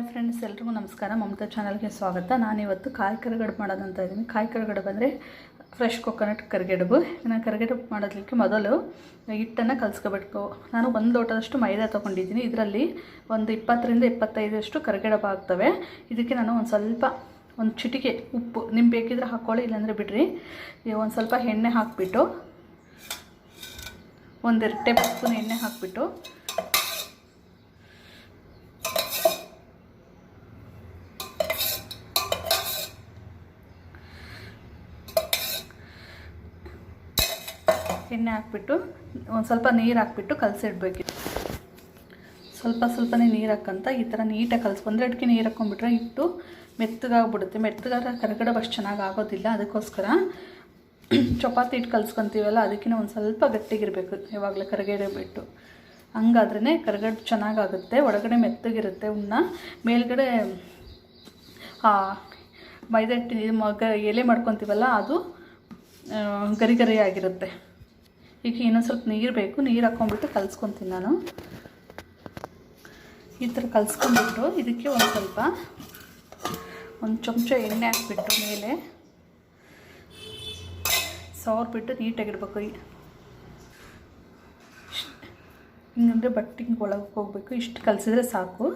Hi friends, ಎಲ್ರಿಗೂ ನಮಸ್ಕಾರ. ಮಮತಾ ಚಾನಲ್ಗೆ ಸ್ವಾಗತ. ನಾನಿವತ್ತು ಕಾಯಿ ಕರಿಗಡುಬು ಮಾಡೋದಂತ ಇದ್ದೀನಿ. ಕಾಯಿ ಕರಿಗಡುಬು ಅಂದರೆ ಫ್ರೆಶ್ ಕೊಕೊನಟ್ ಕರಿಗಡುಬು. ನಾನು ಕರಿಗಡುಬು ಮಾಡೋದಕ್ಕೆ ಮೊದಲು ಹಿಟ್ಟನ್ನು ಕಲಸ್ಕೋಬೇಕು ನಾನು ಒಂದು ಲೋಟದಷ್ಟು ಮೈದಾ ತೊಗೊಂಡಿದ್ದೀನಿ. ಇದರಲ್ಲಿ ಒಂದು ಇಪ್ಪತ್ತರಿಂದ ಇಪ್ಪತ್ತೈದಷ್ಟು ಕರಿಗಡುಬು ಆಗ್ತವೆ. ಇದಕ್ಕೆ ನಾನು ಒಂದು ಸ್ವಲ್ಪ, ಒಂದು ಚಿಟಿಕೆ ಉಪ್ಪು. ನಿಮ್ಗೆ ಬೇಕಿದ್ರೆ ಹಾಕ್ಕೊಳ್ಳಿ ಇಲ್ಲಾಂದರೆ ಬಿಡ್ರಿ. ಒಂದು ಸ್ವಲ್ಪ ಎಣ್ಣೆ ಹಾಕಿಬಿಟ್ಟು, ಒಂದೆರಡು ಟೇಬಲ್ ಸ್ಪೂನ್ ಎಣ್ಣೆ ಹಾಕಿಬಿಟ್ಟು ಎಣ್ಣೆ ಹಾಕ್ಬಿಟ್ಟು, ಒಂದು ಸ್ವಲ್ಪ ನೀರು ಹಾಕ್ಬಿಟ್ಟು ಕಲಸಿಡ್ಬೇಕು. ಸ್ವಲ್ಪ ಸ್ವಲ್ಪನೇ ನೀರು ಹಾಕಂತ ಈ ಥರ ನೀಟಾಗಿ ಕಲಸಿ ಒಂದೆರಡಕ್ಕೆ ನೀರು ಹಾಕ್ಕೊಂಡ್ಬಿಟ್ರೆ ಹಿಟ್ಟು ಮೆತ್ತಗಾಗ್ಬಿಡುತ್ತೆ. ಮೆತ್ತಗಾದ್ರೆ ಕರ್ಗಡ ಅಷ್ಟು ಚೆನ್ನಾಗಿ ಆಗೋದಿಲ್ಲ. ಅದಕ್ಕೋಸ್ಕರ ಚಪಾತಿ ಹಿಟ್ಟು ಕಲ್ಸ್ಕೊತೀವಲ್ಲ ಅದಕ್ಕಿಂತ ಒಂದು ಸ್ವಲ್ಪ ಗಟ್ಟಿಗಿರಬೇಕು, ಯಾವಾಗಲೇ ಕರಗಡೆ ಬಿಟ್ಟು. ಹಂಗಾದ್ರೇ ಕರಗಡೆ ಚೆನ್ನಾಗಾಗುತ್ತೆ, ಒಳಗಡೆ ಮೆತ್ತಗಿರುತ್ತೆ ಉನ್ನ ಮೇಲ್ಗಡೆ ಮೈದಾ ಹಿಟ್ಟು ಮಗ ಎಲೆ ಮಾಡ್ಕೊತೀವಲ್ಲ, ಅದು ಗರಿ ಆಗಿರುತ್ತೆ ಈಗ ಇನ್ನೊಂದು ಸ್ವಲ್ಪ ನೀರು ಬೇಕು. ನೀರು ಹಾಕ್ಕೊಂಡ್ಬಿಟ್ಟು ಕಲಿಸ್ಕೊತೀನಿ ನಾನು. ಈ ಥರ ಕಲಿಸ್ಕೊಂಡ್ಬಿಟ್ಟು ಇದಕ್ಕೆ ಒಂದು ಸ್ವಲ್ಪ ಒಂದು ಚಮಚ ಎಣ್ಣೆ ಹಾಕ್ಬಿಟ್ಟು ಮೇಲೆ ಸವರ್ಬಿಟ್ಟು ನೀಟಾಗಿಡ್ಬೇಕು ಹಿಂಗಂದರೆ ಬಟ್ಟೆ ಹಿಂಗೆ ಒಳಗೆ ಹೋಗಬೇಕು. ಇಷ್ಟು ಕಲಿಸಿದ್ರೆ ಸಾಕು.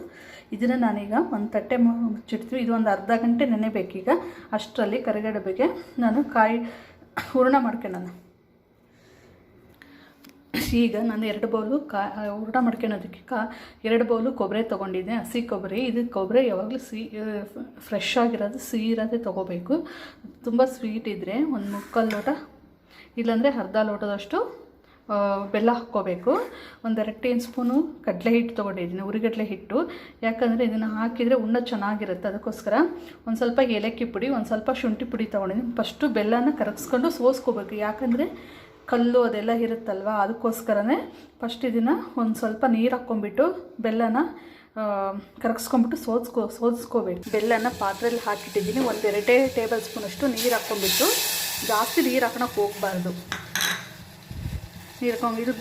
ಇದನ್ನು ನಾನೀಗ ಒಂದು ತಟ್ಟೆ ಮುಚ್ಚಿಡ್ತೀವಿ. ಇದು ಒಂದು ಅರ್ಧ ಗಂಟೆ ನೆನೆಬೇಕೀಗ ಅಷ್ಟರಲ್ಲಿ ಕರಿಗಡಬೆಗೆ ನಾನು ಕಾಯಿ ಹೂರ್ಣ ಮಾಡ್ಕೊಳ್ಳೋಣ ಈಗ ನಾನು ಎರಡು ಬೌಲು ಕಾ ಊಟ ಮಾಡ್ಕೊಳೋದಕ್ಕೆ ಕಾ, ಎರಡು ಬೌಲು ಕೊಬ್ಬರಿ ತೊಗೊಂಡಿದ್ದೆ, ಹಸಿ ಕೊಬ್ಬರಿ. ಇದು ಕೊಬ್ಬರಿ ಯಾವಾಗಲೂ ಸಿಹಿ ಫ್ರೆಶ್ ಆಗಿರೋದು ಸಿಹಿ ಇರೋದೇ ತೊಗೋಬೇಕು. ತುಂಬ ಸ್ವೀಟ್ ಇದ್ದರೆ ಒಂದು ಮುಕ್ಕಾಲು ಲೋಟ, ಇಲ್ಲಾಂದರೆ ಅರ್ಧ ಲೋಟದಷ್ಟು ಬೆಲ್ಲ ಹಾಕ್ಕೋಬೇಕು. ಒಂದೆರಡು ಟೀನ್ ಸ್ಪೂನು ಕಡಲೆ ಹಿಟ್ಟು ತೊಗೊಂಡಿದ್ದೀನಿ, ಉರಿಗಡಲೆ ಹಿಟ್ಟು. ಯಾಕಂದರೆ ಇದನ್ನು ಹಾಕಿದರೆ ಉಣ್ಣ ಚೆನ್ನಾಗಿರುತ್ತೆ. ಅದಕ್ಕೋಸ್ಕರ ಒಂದು ಸ್ವಲ್ಪ ಏಲಕ್ಕಿ ಪುಡಿ, ಒಂದು ಸ್ವಲ್ಪ ಶುಂಠಿ ಪುಡಿ ತೊಗೊಂಡಿದ್ದೀನಿ. ಫಸ್ಟು ಬೆಲ್ಲನ ಕರಗಿಸ್ಕೊಂಡು ಸೋಸ್ಕೋಬೇಕು. ಯಾಕಂದರೆ ಕಲ್ಲು ಅದೆಲ್ಲ ಇರುತ್ತಲ್ವ? ಅದಕ್ಕೋಸ್ಕರನೇ ಫಸ್ಟ್ ಇದನ್ನು ಒಂದು ಸ್ವಲ್ಪ ನೀರು ಹಾಕ್ಕೊಂಬಿಟ್ಟು ಬೆಲ್ಲನ ಕರಗಿಸ್ಕೊಂಬಿಟ್ಟು ಸೋಸ್ಕೊ ಸೋದಿಸ್ಕೋಬೇಕು ಬೆಲ್ಲನ ಪಾತ್ರೆಯಲ್ಲಿ ಹಾಕಿಟ್ಟಿದ್ದೀನಿ. ಒಂದೆರಡೇ ಟೇಬಲ್ ಸ್ಪೂನಷ್ಟು ನೀರು ಹಾಕ್ಕೊಂಬಿಟ್ಟು ಜಾಸ್ತಿ ನೀರು ಹಾಕೋಣಕ್ಕೆ ಹೋಗಬಾರ್ದು. ನೀರು ಇದು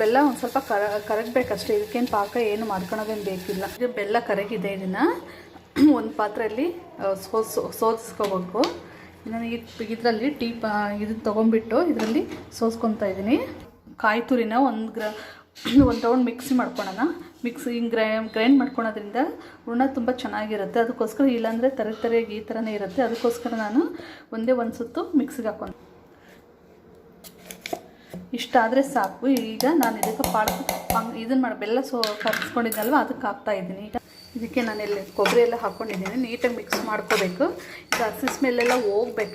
ಬೆಲ್ಲ ಒಂದು ಸ್ವಲ್ಪ ಕರ, ಕರಗಬೇಕಷ್ಟೇ. ಇದಕ್ಕೇನು ಪಾಕ, ಏನು ಮಾಡ್ಕೊಳೋದೇನು ಬೇಕಿಲ್ಲ. ಇದು ಬೆಲ್ಲ ಕರಗಿದೆ ಇದನ್ನು ಒಂದು ಪಾತ್ರೆಯಲ್ಲಿ ಸೋಸ್ ಸೋದಿಸ್ಕೋಬೇಕು ನಾನು ಇದರಲ್ಲಿ ಟೀ ಇದು ಇದನ್ನು ಇದರಲ್ಲಿ ಸೋಸ್ಕೊತಾ ಇದ್ದೀನಿ. ಕಾಯಿ ತುರಿನ ಒಂದು ಗ್ರ, ಒಂದು ರೌಂಡ್ ಮಿಕ್ಸಿ ಮಾಡ್ಕೊಳೋಣ. ಮಿಕ್ಸಿ, ಹಿಂಗೆ ಗ್ರೈ, ಗ್ರೈಂಡ್ ಮಾಡ್ಕೊಳೋದ್ರಿಂದ ಹೂರ್ಣ ತುಂಬ ಚೆನ್ನಾಗಿರುತ್ತೆ. ಅದಕ್ಕೋಸ್ಕರ ಇಲ್ಲಾಂದರೆ ತರೆ ತರೆಯಾಗಿ ಈ ಥರನೇ ಇರುತ್ತೆ. ಅದಕ್ಕೋಸ್ಕರ ನಾನು ಒಂದೇ ಒಂದು ಸುತ್ತು ಮಿಕ್ಸಿಗೆ ಹಾಕೊಂಡು ಇಷ್ಟಾದರೆ ಸಾಕು. ಈಗ ನಾನು ಇದಕ್ಕೆ ಪಾಡ ಇದನ್ನು ಮಾಡಿ, ಬೆಲ್ಲ ಸೋ ಕರ್ಸ್ಕೊಂಡಿದ್ದಲ್ವ ಅದಕ್ಕೆ ಹಾಕ್ತಾಯಿದ್ದೀನಿ ಈಗ ಇದಕ್ಕೆ ನಾನು ಇಲ್ಲಿ ಕೊಬ್ಬರಿ ಎಲ್ಲ ಹಾಕ್ಕೊಂಡಿದ್ದೀನಿ ನೀಟಾಗಿ ಮಿಕ್ಸ್ ಮಾಡ್ಕೋಬೇಕು. ಇದು ಹಸಿ ಸ್ಮೆಲ್ಲೆಲ್ಲ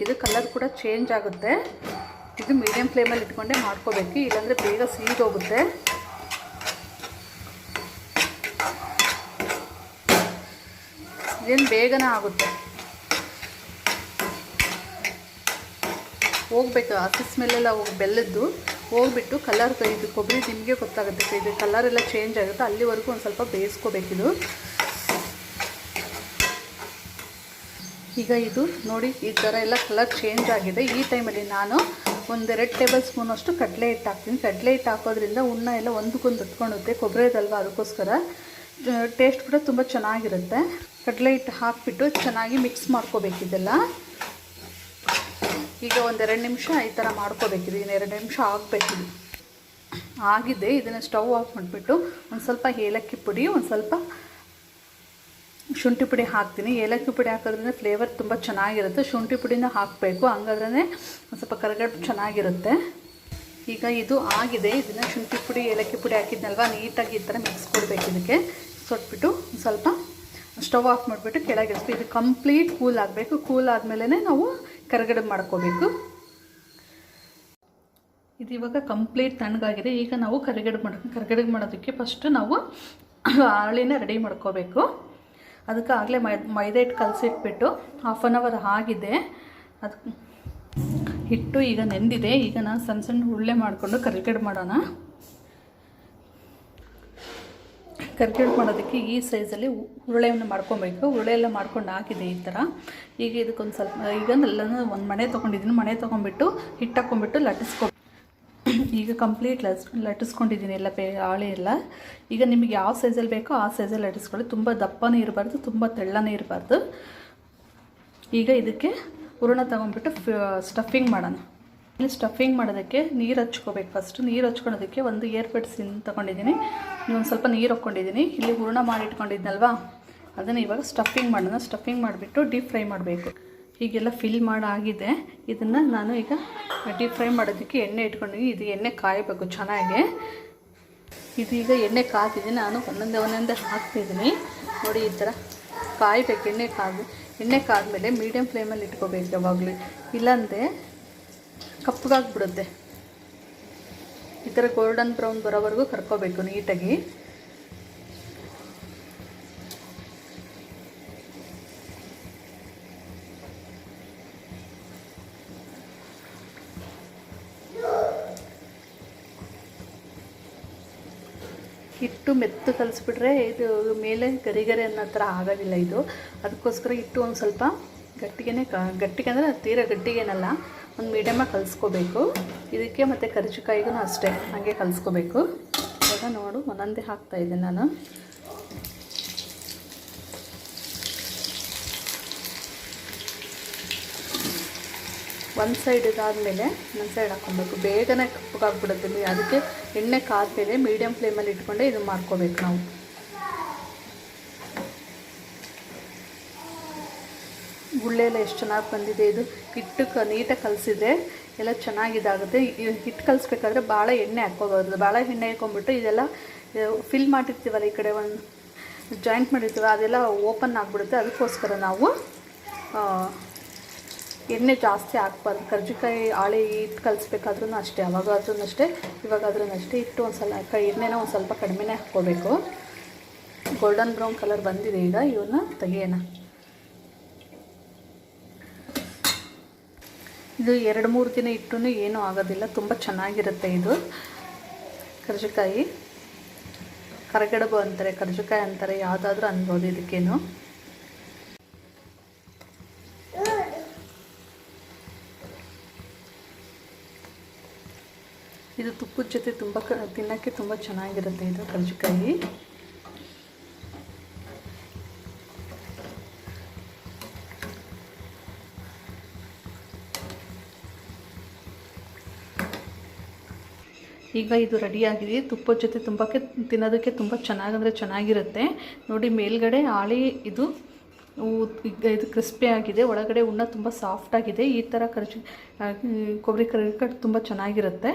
ಇದು ಕಲರ್ ಕೂಡ ಚೇಂಜ್ ಆಗುತ್ತೆ. ಇದು ಮೀಡಿಯಮ್ ಫ್ಲೇಮಲ್ಲಿ ಇಟ್ಕೊಂಡೆ ಮಾಡ್ಕೋಬೇಕು. ಇಲ್ಲಾಂದರೆ ಬೇಗ ಸೀದೋಗುತ್ತೆ ಇದೇನು ಬೇಗನೆ ಆಗುತ್ತೆ. ಹೋಗ್ಬೇಕು. ಹಸಿ ಸ್ಮೆಲ್ಲೆಲ್ಲ ಹೋಗಿ, ಬೆಲ್ಲದ್ದು. ಹೋಗ್ಬಿಟ್ಟು ಕಲರ್ ಇದು ಕೊಬ್ಬರಿ ನಿಮಗೆ ಗೊತ್ತಾಗುತ್ತೆ. ಇದು ಕಲರೆಲ್ಲ ಚೇಂಜ್ ಆಗುತ್ತೆ. ಅಲ್ಲಿವರೆಗೂ ಒಂದು ಸ್ವಲ್ಪ ಬೇಯಿಸ್ಕೋಬೇಕಿದು ಈಗ ಇದು ನೋಡಿ, ಈ ಥರ ಎಲ್ಲ ಕಲರ್ ಚೇಂಜ್ ಆಗಿದೆ. ಈ ಟೈಮಲ್ಲಿ ನಾನು ಒಂದೆರಡು ಟೇಬಲ್ ಸ್ಪೂನ್ ಅಷ್ಟು ಕಡಲೆ ಹಿಟ್ಟು ಹಾಕ್ತೀನಿ. ಕಡಲೆ ಹಿಟ್ಟು ಹಾಕೋದ್ರಿಂದ ಉಣ್ಣ ಎಲ್ಲ ಒಂದಕ್ಕೊಂದು ಕೊಬ್ಬರಿ ಕೊಬ್ಬರಿದಲ್ವ ಅದಕ್ಕೋಸ್ಕರ. ಟೇಸ್ಟ್ ಕೂಡ ತುಂಬ ಚೆನ್ನಾಗಿರುತ್ತೆ. ಕಡಲೆ ಹಿಟ್ಟು ಹಾಕಿಬಿಟ್ಟು ಚೆನ್ನಾಗಿ ಮಿಕ್ಸ್ ಮಾಡ್ಕೋಬೇಕಿದೆಲ್ಲ ಈಗ ಒಂದೆರಡು ನಿಮಿಷ ಈ ಥರ ಮಾಡ್ಕೋಬೇಕಿದೆ ಇನ್ನೆರಡು ನಿಮಿಷ ಆಗಬೇಕಿದೆ ಆಗಿದೆ. ಇದನ್ನು ಸ್ಟವ್ ಆಫ್ ಮಾಡಿಬಿಟ್ಟು ಒಂದು ಸ್ವಲ್ಪ ಏಲಕ್ಕಿ ಪುಡಿ, ಒಂದು ಸ್ವಲ್ಪ ಶುಂಠಿ ಪುಡಿ ಹಾಕ್ತೀನಿ. ಏಲಕ್ಕಿ ಪುಡಿ ಹಾಕೋದ್ರಿಂದ ಫ್ಲೇವರ್ ತುಂಬ ಚೆನ್ನಾಗಿರುತ್ತೆ. ಶುಂಠಿ ಪುಡಿನ ಹಾಕಬೇಕು. ಹಂಗಾದ್ರೆ ಸ್ವಲ್ಪ ಕರಗಟ್ಟು ಚೆನ್ನಾಗಿರುತ್ತೆ. ಈಗ ಇದು ಆಗಿದೆ. ಇದನ್ನು ಶುಂಠಿ ಪುಡಿ, ಏಲಕ್ಕಿ ಪುಡಿ ಹಾಕಿದ್ನಲ್ವ? ನೀಟಾಗಿ ಈ ಥರ ಮಿಕ್ಸ್ ಕೊಡಬೇಕು ಇದಕ್ಕೆ. ಸೊಟ್ಬಿಟ್ಟು ಸ್ವಲ್ಪ ಸ್ಟವ್ ಆಫ್ ಮಾಡಿಬಿಟ್ಟು ಕೆಳಗಿಳಿಸ್ಬೇಕು ಇದು ಕಂಪ್ಲೀಟ್ ಕೂಲ್ ಆಗಬೇಕು. ಕೂಲ್ ಆದಮೇಲೆ ನಾವು ಕರಗಡೆ ಮಾಡ್ಕೋಬೇಕು. ಇದು ಇವಾಗ ಕಂಪ್ಲೀಟ್ ತಣ್ಣಗಾಗಿದೆ. ಈಗ ನಾವು ಕರಿಗಡೆ ಮಾಡ ಕರಿಗಡೆ ಮಾಡೋದಕ್ಕೆ ಫಸ್ಟು ನಾವು ಹಾಳಿನ ರೆಡಿ ಮಾಡ್ಕೋಬೇಕು. ಅದಕ್ಕೆ ಆಗಲೇ ಮೈ ಮೈದಾ ಹಿಟ್ಟು ಕಲಸಿಟ್ಬಿಟ್ಟು ಹಾಫ್ ಆನ್ ಅವರ್ ಆಗಿದೆ. ಅದು ಹಿಟ್ಟು ಈಗ ನೆಂದಿದೆ. ಈಗ ನಾನು ಸಣ್ಣ ಸಣ್ಣ ಉಳ್ಳೆ ಮಾಡಿಕೊಂಡು ಕರಿಗಡೆ ಮಾಡೋಣ. ಕರ್ಕಿಡ್ ಮಾಡೋದಕ್ಕೆ ಈ ಸೈಜಲ್ಲಿ ಉರುಳೆಯನ್ನು ಮಾಡ್ಕೊಬೇಕು. ಉರುಳೆ ಎಲ್ಲ ಮಾಡ್ಕೊಂಡು ಹಾಕಿದೆ ಈ ಥರ ಈಗ ಇದಕ್ಕೊಂದು ಸ್ವಲ್ಪ, ಈಗ ಎಲ್ಲನೂ ಒಂದು ಮಣೆ ತೊಗೊಂಡಿದ್ದೀನಿ. ಮಣೆ ತೊಗೊಂಡ್ಬಿಟ್ಟು ಹಿಟ್ಟು ಹಾಕ್ಕೊಂಬಿಟ್ಟು ಲಟ್ಟಿಸ್ಕೊ ಈಗ ಕಂಪ್ಲೀಟ್ ಲಸ್ ಲಟ್ಟಿಸ್ಕೊಂಡಿದ್ದೀನಿ ಎಲ್ಲ ಪೇ ಹಾಳೆ ಎಲ್ಲ. ಈಗ ನಿಮಗೆ ಯಾವ ಸೈಜಲ್ಲಿ ಬೇಕೋ ಆ ಸೈಜಲ್ಲಿ ಲಟ್ಟಿಸ್ಕೊಳ್ಳಿ. ತುಂಬ ದಪ್ಪನೇ ಇರಬಾರ್ದು, ತುಂಬ ತೆಳ್ಳನೇ ಇರಬಾರ್ದು. ಈಗ ಇದಕ್ಕೆ ಹೂರಣ ತೊಗೊಂಡ್ಬಿಟ್ಟು ಸ್ಟಫಿಂಗ್ ಮಾಡೋಣ. ಇಲ್ಲಿ ಸ್ಟಫಿಂಗ್ ಮಾಡೋದಕ್ಕೆ ನೀರು ಹಚ್ಕೋಬೇಕು ಫಸ್ಟ್ ನೀರು ಹಚ್ಕೊಳೋದಕ್ಕೆ ಒಂದು ಏರ್ ಬಡ್ಸಿನ ತೊಗೊಂಡಿದ್ದೀನಿ. ಒಂದು ಸ್ವಲ್ಪ ನೀರು ಹಾಕ್ಕೊಂಡಿದ್ದೀನಿ. ಇಲ್ಲಿ ಹೂರಣ ಮಾಡಿಟ್ಕೊಂಡಿದ್ನಲ್ವಾ ಅದನ್ನು ಇವಾಗ ಸ್ಟಫಿಂಗ್ ಮಾಡೋಣ. ಸ್ಟಫಿಂಗ್ ಮಾಡಿಬಿಟ್ಟು ಡೀಪ್ ಫ್ರೈ ಮಾಡಬೇಕು. ಹೀಗೆಲ್ಲ ಫಿಲ್ ಮಾಡಾಗಿದೆ. ಇದನ್ನು ನಾನು ಈಗ ಡೀಪ್ ಫ್ರೈ ಮಾಡೋದಕ್ಕೆ ಎಣ್ಣೆ ಇಟ್ಕೊಂಡಿದ್ವಿ ಇದು ಎಣ್ಣೆ ಕಾಯಬೇಕು ಚೆನ್ನಾಗಿ. ಇದೀಗ ಎಣ್ಣೆ ಕಾದಿದೆ. ನಾನು ಒಂದೊಂದೇ ಒಂದೊಂದೇ ಹಾಕ್ತಿದ್ದೀನಿ ನೋಡಿ ಈ ಥರ ಕಾಯಬೇಕು. ಎಣ್ಣೆ ಕಾದು, ಎಣ್ಣೆ ಕಾದಮೇಲೆ ಮೀಡಿಯಮ್ ಫ್ಲೇಮಲ್ಲಿ ಇಟ್ಕೋಬೇಕು ಯಾವಾಗಲೂ. ಇಲ್ಲಾಂದರೆ ಕಪ್ಪಗಾಗ್ಬಿಡುತ್ತೆ. ಈ ಥರ ಗೋಲ್ಡನ್ ಬ್ರೌನ್ ಬರೋವರೆಗೂ ಕರ್ಕೋಬೇಕು ನೀಟಾಗಿ ಹಿಟ್ಟು ಮೆತ್ತು ಕಲಿಸ್ಬಿಟ್ರೆ ಇದು ಮೇಲೆ ಗರಿ ಗರಿ ಅನ್ನೋ ಥರ ಆಗೋದಿಲ್ಲ ಇದು. ಅದಕ್ಕೋಸ್ಕರ ಹಿಟ್ಟು ಒಂದು ಸ್ವಲ್ಪ ಗಟ್ಟಿಗೆ ಕ, ಗಟ್ಟಿಗೆ ಅಂದರೆ ತೀರ ಗಟ್ಟಿಗೇನಲ್ಲ, ಒಂದು ಮೀಡಿಯಮಾಗಿ ಕಲಿಸ್ಕೋಬೇಕು. ಇದಕ್ಕೆ ಮತ್ತು ಕರ್ಜಿಕಾಯಿಗೂ ಅಷ್ಟೇ, ಹಾಗೆ ಕಲಿಸ್ಕೋಬೇಕು. ಇವಾಗ ನೋಡು, ಒಂದೊಂದೇ ಹಾಕ್ತಾಯಿದ್ದೆ ನಾನು. ಒಂದು ಸೈಡ್ ಇದಾದಮೇಲೆ ಒಂದು ಸೈಡ್ ಹಾಕ್ಕೊಬೇಕು. ಬೇಗನೆ ಕಪ್ಪಗಾಗ್ಬಿಡುತ್ತೆ ಅದಕ್ಕೆ ಎಣ್ಣೆ ಕಾದ್ಮೇಲೆ ಮೀಡಿಯಮ್ ಫ್ಲೇಮಲ್ಲಿ ಇಟ್ಕೊಂಡೆ ಇದು ಮಾಡ್ಕೋಬೇಕು ನಾವು. ಗುಳ್ಳೆ ಎಲ್ಲ ಎಷ್ಟು ಚೆನ್ನಾಗಿ ಬಂದಿದೆ ಇದು. ಹಿಟ್ಟು ಕ ನೀಟಾಗಿ ಕಲಿಸಿದ್ರೆ ಎಲ್ಲ ಚೆನ್ನಾಗಿದಾಗುತ್ತೆ. ಹಿಟ್ಟು ಕಲಿಸ್ಬೇಕಾದ್ರೆ ಭಾಳ ಎಣ್ಣೆ ಹಾಕ್ಕೋಬಾರ್ದು. ಭಾಳ ಎಣ್ಣೆ ಹಾಕ್ಕೊಂಬಿಟ್ಟು ಇದೆಲ್ಲ ಫಿಲ್ ಮಾಡಿರ್ತೀವಲ್ಲ ಈ ಕಡೆ ಒಂದು ಜಾಯಿಂಟ್ ಮಾಡಿರ್ತೀವಲ್ಲ ಅದೆಲ್ಲ ಓಪನ್ ಆಗಿಬಿಡುತ್ತೆ. ಅದಕ್ಕೋಸ್ಕರ ನಾವು ಎಣ್ಣೆ ಜಾಸ್ತಿ ಹಾಕ್ಬಾರ್ದು. ಕರ್ಜಿಕಾಯಿ, ಆಳೆ ಇಟ್ಟು ಕಲಿಸ್ಬೇಕಾದ್ರೂ ಅಷ್ಟೇ ಅವಾಗಾದ್ರೂ ಅಷ್ಟೇ ಇವಾಗಾದ್ರೂ ಅಷ್ಟೇ. ಇಟ್ಟು ಒಂದು ಸಲ, ಕ, ಎಣ್ಣೆನ ಒಂದು ಸ್ವಲ್ಪ ಕಡಿಮೆನೇ ಹಾಕ್ಕೋಬೇಕು. ಗೋಲ್ಡನ್ ಬ್ರೌನ್ ಕಲರ್ ಬಂದಿದೆ ಈಗ ಇವನ್ನ ತೆಗೆಯೋಣ. ಇದು ಎರಡು, ಮೂರು ದಿನ ಇಟ್ಟು ಏನೂ ಆಗೋದಿಲ್ಲ, ತುಂಬ ಚೆನ್ನಾಗಿರುತ್ತೆ ಇದು. ಕರ್ಜಿಕಾಯಿ. ಕರಗಡಬು ಅಂತಾರೆ, ಕರ್ಜಿಕಾಯಿ ಅಂತಾರೆ, ಯಾವುದಾದ್ರೂ ಅನ್ಬೋದು ಇದಕ್ಕೇನು. ಇದು ತುಪ್ಪದ ಜೊತೆ ತುಂಬ ಕ, ತಿನ್ನೋಕ್ಕೆ ತುಂಬ ಚೆನ್ನಾಗಿರುತ್ತೆ ಇದು ಕರ್ಜಿಕಾಯಿ. ಈಗ ಇದು ರೆಡಿಯಾಗಿದೆ ತುಪ್ಪದ ಜೊತೆ ತುಂಬಕ್ಕೆ ತಿನ್ನೋದಕ್ಕೆ ತುಂಬ ಚೆನ್ನಾಗಂದರೆ ಚೆನ್ನಾಗಿರುತ್ತೆ. ನೋಡಿ ಮೇಲ್ಗಡೆ ಆಳಿ ಇದು ಇದು ಕ್ರಿಸ್ಪಿ ಆಗಿದೆ. ಒಳಗಡೆ ಉಣ್ಣ ತುಂಬ ಸಾಫ್ಟ್ ಆಗಿದೆ. ಈ ಥರ ಕರ್ಜಿ ಕೊಬ್ಬರಿ ಕರಿ ತುಂಬ ಚೆನ್ನಾಗಿರುತ್ತೆ.